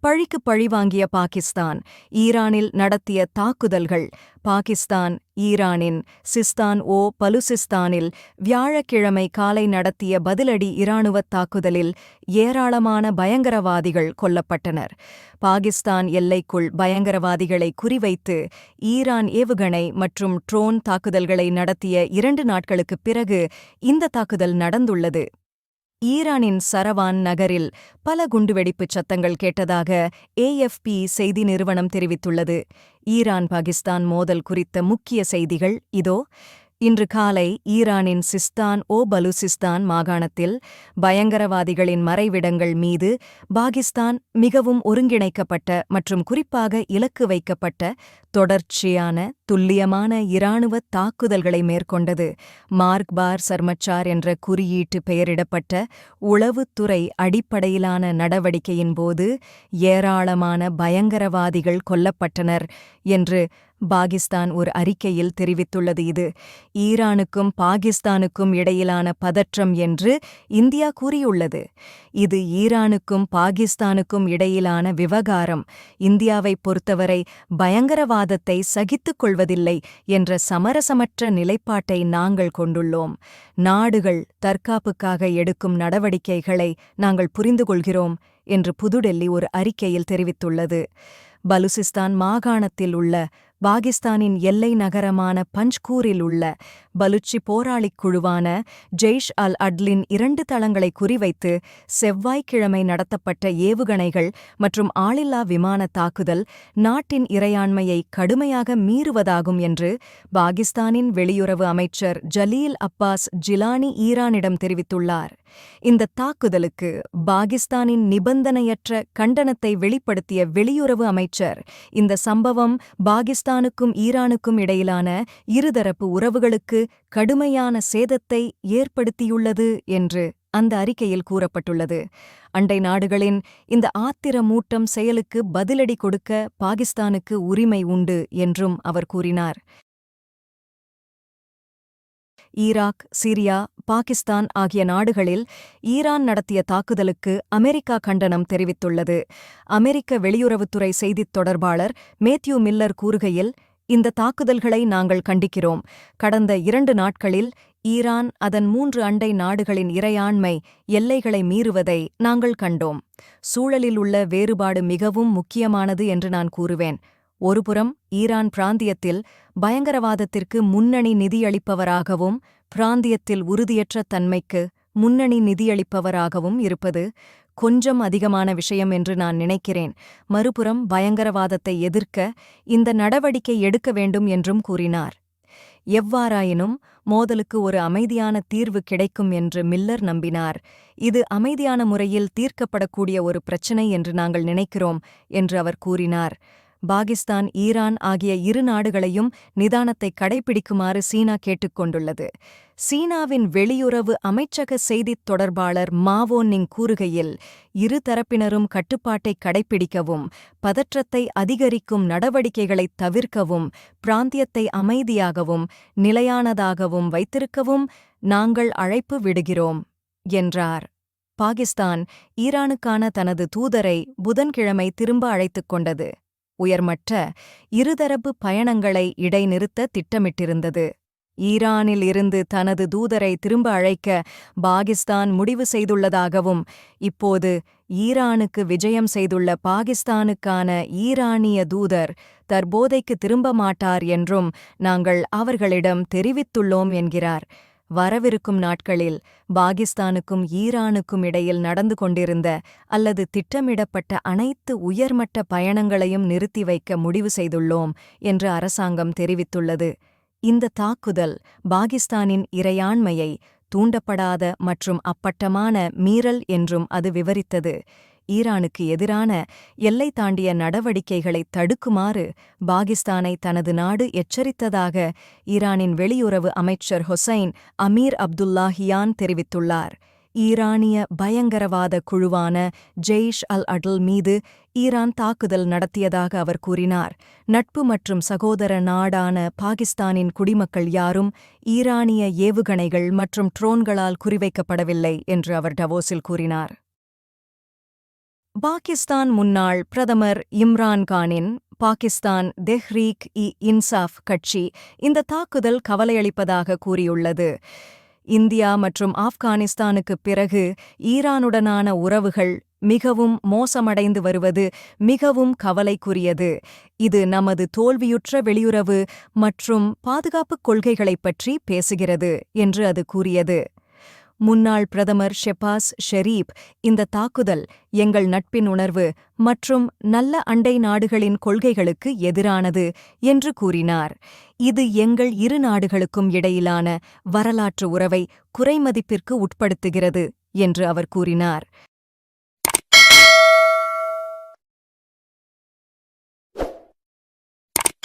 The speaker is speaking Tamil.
பழிக்கு பழி வாங்கிய பாகிஸ்தான் ஈரானில் நடத்திய தாக்குதல்கள். பாகிஸ்தான் ஈரானின் சிஸ்தான் ஓ பலுசிஸ்தானில் வியாழக்கிழமை காலை நடத்திய பதிலடி இராணுவத் தாக்குதலில் ஏராளமான பயங்கரவாதிகள் கொல்லப்பட்டனர். பாகிஸ்தான் எல்லைக்குள் பயங்கரவாதிகளை குறிவைத்து ஈரான் ஏவுகணை மற்றும் ட்ரோன் தாக்குதல்களை நடத்திய இரண்டு நாட்களுக்குப் பிறகு இந்த தாக்குதல் நடந்துள்ளது. ஈரானின் சரவான் நகரில் பல குண்டுவெடிப்புச் சத்தங்கள் கேட்டதாக ஏஎஃப்பி செய்தி நிறுவனம் தெரிவித்துள்ளது. ஈரான் பாகிஸ்தான் மோதல் குறித்த முக்கிய செய்திகள் இதோ. இன்று காலை ஈரானின் சிஸ்தான் ஓ பலுசிஸ்தான் மாகாணத்தில் பயங்கரவாதிகளின் மறைவிடங்கள் மீது பாகிஸ்தான் மிகவும் ஒருங்கிணைக்கப்பட்ட மற்றும் குறிப்பாக இலக்கு வைக்கப்பட்ட தொடர்ச்சியான துல்லியமான இராணுவ தாக்குதல்களை மேற்கொண்டது. மார்க்பார் சர்மச்சார் என்ற குறியீட்டு பெயரிடப்பட்ட உளவுத்துறை அடிப்படையிலான நடவடிக்கையின் போது ஏராளமான பயங்கரவாதிகள் கொல்லப்பட்டனர் என்று பாகிஸ்தான் ஒரு அறிக்கையில் தெரிவித்துள்ளது இது. ஈரானுக்கும் பாகிஸ்தானுக்கும் இடையிலான பதற்றம் என்று இந்தியா கூறியுள்ளது. இது ஈரானுக்கும் பாகிஸ்தானுக்கும் இடையிலான விவகாரம். இந்தியாவை பொறுத்தவரை பயங்கரவாதத்தை சகித்துக் கொள்வதில்லை என்ற சமரசமற்ற நிலைப்பாட்டை நாங்கள் கொண்டுள்ளோம். நாடுகள் தற்காப்புக்காக எடுக்கும் நடவடிக்கைகளை நாங்கள் புரிந்து கொள்கிறோம் என்று புதுடெல்லி ஒரு அறிக்கையில் தெரிவித்துள்ளது. பலுசிஸ்தான் மாகாணத்தில் உள்ள பாகிஸ்தானின் எல்லை நகரமான பஞ்ச்கூரில் உள்ள பலுச்சி போராளிக் குழுவான ஜெய்ஷ் அல் அட்லின் இரண்டு தளங்களை குறிவைத்து செவ்வாய்க்கிழமை நடத்தப்பட்ட ஏவுகணைகள் மற்றும் ஆளில்லா விமான தாக்குதல் நாட்டின் இறையாண்மையை கடுமையாக மீறுவதாகும் என்று பாகிஸ்தானின் வெளியுறவு அமைச்சர் ஜலீல் அப்பாஸ் ஜிலானி ஈரானிடம் தெரிவித்துள்ளார். இந்த தாக்குதலுக்கு பாகிஸ்தானின் நிபந்தனையற்ற கண்டனத்தை வெளிப்படுத்திய வெளியுறவு அமைச்சர். இந்த சம்பவம் பாகிஸ்தானுக்கும் ஈரானுக்கும் இடையிலான இருதரப்பு உறவுகளுக்கு கடுமையான சேதத்தை ஏற்படுத்தியுள்ளது என்று அந்த அறிக்கையில் கூறப்பட்டுள்ளது. அண்டை நாடுகளின் இந்த ஆத்திரமூட்டம் செயலுக்கு பதிலடி கொடுக்க பாகிஸ்தானுக்கு உரிமை உண்டு என்றும் அவர் கூறினார். ஈராக் சிரியா பாகிஸ்தான் ஆகிய நாடுகளில் ஈரான் நடத்திய தாக்குதலுக்கு அமெரிக்கா கண்டனம் தெரிவித்துள்ளது. அமெரிக்க வெளியுறவுத்துறை செய்தித் தொடர்பாளர் மேத்யூ மில்லர் கூறுகையில் இந்த தாக்குதல்களை நாங்கள் கண்டிக்கிறோம். கடந்த இரண்டு நாட்களில் ஈரான் அதன் மூன்று அண்டை நாடுகளின் இறையாண்மை எல்லைகளை மீறுவதை நாங்கள் கண்டோம். சூழலில் உள்ள வேறுபாடு மிகவும் முக்கியமானது என்று நான் கூறுவேன். ஒருபுறம் ஈரான் பிராந்தியத்தில் பயங்கரவாதத்திற்கு முன்னணி நிதியளிப்பவராகவும் பிராந்தியத்தில் உறுதியற்ற தன்மைக்கு முன்னணி நிதியளிப்பவராகவும் இருப்பது கொஞ்சம் அதிகமான விஷயம் என்று நான் நினைக்கிறேன். மறுபுறம் பயங்கரவாதத்தை எதிர்க்க இந்த நடவடிக்கை எடுக்க வேண்டும் என்றும் கூறினார். எவ்வாறாயினும் மோதலுக்கு ஒரு அமைதியான தீர்வு கிடைக்கும் என்று மில்லர் நம்பினார். இது அமைதியான முறையில் தீர்க்கப்படக்கூடிய ஒரு பிரச்சினை என்று நாங்கள் நினைக்கிறோம் என்று அவர் கூறினார். பாகிஸ்தான் ஈரான் ஆகிய இரு நாடுகளையும் நிதானத்தை கடைபிடிக்குமாறு சீனா கேட்டுக்கொண்டுள்ளது. சீனாவின் வெளியுறவு அமைச்சக செய்தித் தொடர்பாளர் மாவோ நிங் கூறுகையில் இரு தரப்பினரும் கட்டுப்பாட்டை கடைப்பிடிக்கவும் பதற்றத்தை அதிகரிக்கும் நடவடிக்கைகளைத் தவிர்க்கவும் பிராந்தியத்தை அமைதியாகவும் நிலையானதாகவும் வைத்திருக்கவும் நாங்கள் அழைப்பு விடுகிறோம் என்றார். பாகிஸ்தான் ஈரானுக்கான தனது தூதரை புதன்கிழமை திரும்ப அழைத்துக் கொண்டது. உயர்மட்ட இருதரப்பு பயணங்களை இடைநிறுத்த திட்டமிட்டிருந்தது. ஈரானில் இருந்து தனது தூதரை திரும்ப அழைக்க பாகிஸ்தான் முடிவு செய்துள்ளதாகவும் இப்போது ஈரானுக்கு விஜயம் செய்துள்ள பாகிஸ்தானுக்கான ஈரானிய தூதர் தற்போதைக்கு திரும்ப மாட்டார் என்றும் நாங்கள் அவர்களிடம் தெரிவித்துள்ளோம் என்கிறார். வரவிருக்கும் நாட்களில் பாகிஸ்தானுக்கும் ஈரானுக்கும் இடையில் நடந்து கொண்டிருந்த அல்லது திட்டமிடப்பட்ட அனைத்து உயர்மட்ட பயணங்களையும் நிறுத்தி வைக்க முடிவு செய்துள்ளோம் என்று அரசாங்கம் தெரிவித்துள்ளது. இந்த தாக்குதல் பாகிஸ்தானின் இறையாண்மையை தூண்டப்படாத மற்றும் அப்பட்டமான மீறல் என்றும் அது விவரித்தது. ஈரானுக்கு எதிரான எல்லை தாண்டிய நடவடிக்கைகளை தடுக்குமாறு பாகிஸ்தானை தனது நாடு எச்சரித்ததாக ஈரானின் வெளியுறவு அமைச்சர் ஹொசைன் அமீர் அப்துல்லாஹியான் தெரிவித்துள்ளார். ஈரானிய பயங்கரவாத குழுவான ஜெய்ஷ் அல் அடல் மீது ஈரான் தாக்குதல் நடத்தியதாக அவர் கூறினார். நட்பு மற்றும் சகோதர நாடான பாகிஸ்தானின் குடிமக்கள் யாரும் ஈரானிய ஏவுகணைகள் மற்றும் ட்ரோன்களால் குறிவைக்கப்படவில்லை என்று அவர் டவோஸில் கூறினார். பாகிஸ்தான் முன்னாள் பிரதமர் இம்ரான் கானின் பாகிஸ்தான் தெஹ்ரீக் இ இன்சாஃப் கட்சி இந்த தாக்குதல் கவலையளிப்பதாக கூறியுள்ளது. இந்தியா மற்றும் ஆப்கானிஸ்தானுக்குப் பிறகு ஈரானுடனான உறவுகள் மிகவும் மோசமடைந்து வருவது மிகவும் கவலைக்குரியது. இது நமது தோல்வியுற்ற வெளியுறவு மற்றும் பாதுகாப்புக் கொள்கைகளைப் பற்றி பேசுகிறது என்று அது கூறியது. முன்னாள் பிரதமர் ஷெபாஸ் ஷெரீப் இந்த தாக்குதல் எங்கள் நட்பின் உணர்வு மற்றும் நல்ல அண்டை நாடுகளின் கொள்கைகளுக்கு எதிரானது என்று கூறினார். இது எங்கள் இரு நாடுகளுக்கும் இடையிலான வரலாற்று உறவை குறைமதிப்பிற்கு உட்படுத்துகிறது என்று அவர் கூறினார்.